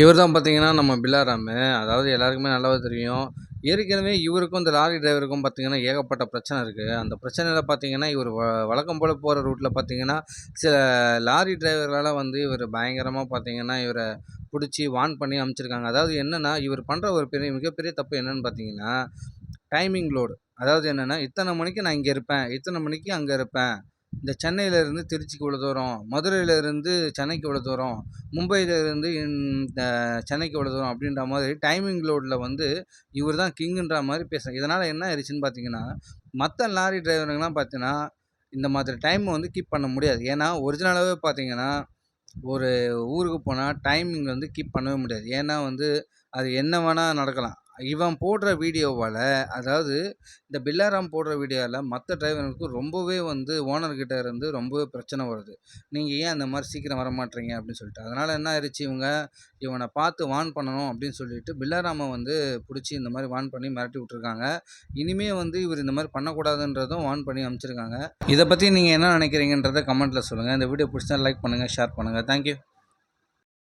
இவர் தான் பார்த்தீங்கன்னா நம்ம பில்லாராமு அதாவது எல்லாருக்குமே நல்லாவே தெரியும். ஏற்கனவே இவருக்கும் இந்த லாரி டிரைவருக்கும் பார்த்தீங்கன்னா ஏகப்பட்ட பிரச்சனை இருக்குது அந்த பிரச்சனையில் பார்த்தீங்கன்னா இவர் வ வழக்கம் போல் போகிற ரூட்டில் பார்த்தீங்கன்னா சில லாரி டிரைவர்களால் வந்து இவர் பயங்கரமாக பார்த்தீங்கன்னா இவரை பிடிச்சி வான் பண்ணி அமுச்சிருக்காங்க. அதாவது என்னென்னா இவர் பண்ணுற ஒரு பெரிய மிகப்பெரிய தப்பு என்னன்னு பார்த்தீங்கன்னா டைமிங் லோடு அதாவது என்னென்னா இத்தனை மணிக்கு நான் இங்கே இருப்பேன். இத்தனை மணிக்கு அங்கே இருப்பேன். இந்த சென்னையிலேருந்து திருச்சிக்கு இவ்வளோ தூரம் மதுரையிலேருந்து சென்னைக்கு இவ்வளோ தூரம் மும்பையிலேருந்து சென்னைக்கு இவ்வளோ தூரம் அப்படின்ற மாதிரி டைமிங் லோடில் வந்து இவர் தான் கிங்குன்ற மாதிரி பேசுகிறாங்க இதனால் என்ன ஆயிடுச்சுன்னு பார்த்தீங்கன்னா மற்ற லாரி டிரைவருங்கெலாம் பார்த்தீங்கன்னா இந்த மாதிரி டைம் வந்து கீப் பண்ண முடியாது. ஏன்னா ஒரிஜினலாகவே பார்த்தீங்கன்னா ஒரு ஊருக்கு போனால் டைமிங் வந்து கீப் பண்ணவே முடியாது. ஏன்னா வந்து அது என்ன வேணால் நடக்கலாம். இவன் போடுற வீடியோவால் அதாவது இந்த பில்லாராம் போடுற வீடியோவில் மற்ற டிரைவருக்கு ரொம்பவே வந்து ஓனர்கிட்ட இருந்து ரொம்பவே பிரச்சனை வருது. நீங்கள் ஏன் அந்த மாதிரி சீக்கிரம் வர மாட்டீங்க அப்படின்னு சொல்லிட்டு. அதனால் என்ன ஆயிடுச்சு இவங்க இவனை பார்த்து வான் பண்ணணும் அப்படின்னு சொல்லிட்டு பில்லாராமை வந்து பிடிச்சி இந்த மாதிரி வான் பண்ணி மிரட்டி விட்ருக்காங்க இனிமே வந்து இவர் இந்த மாதிரி பண்ணக்கூடாதுன்றதும் வான் பண்ணி அமைச்சிருக்காங்க இதை பற்றி நீங்கள் என்ன நினைக்கிறீங்கன்றதை கமெண்ட்டில் சொல்லுங்கள் இந்த வீடியோ பிடிச்சா லைக் பண்ணுங்கள் ஷேர் பண்ணுங்கள் தேங்க்யூ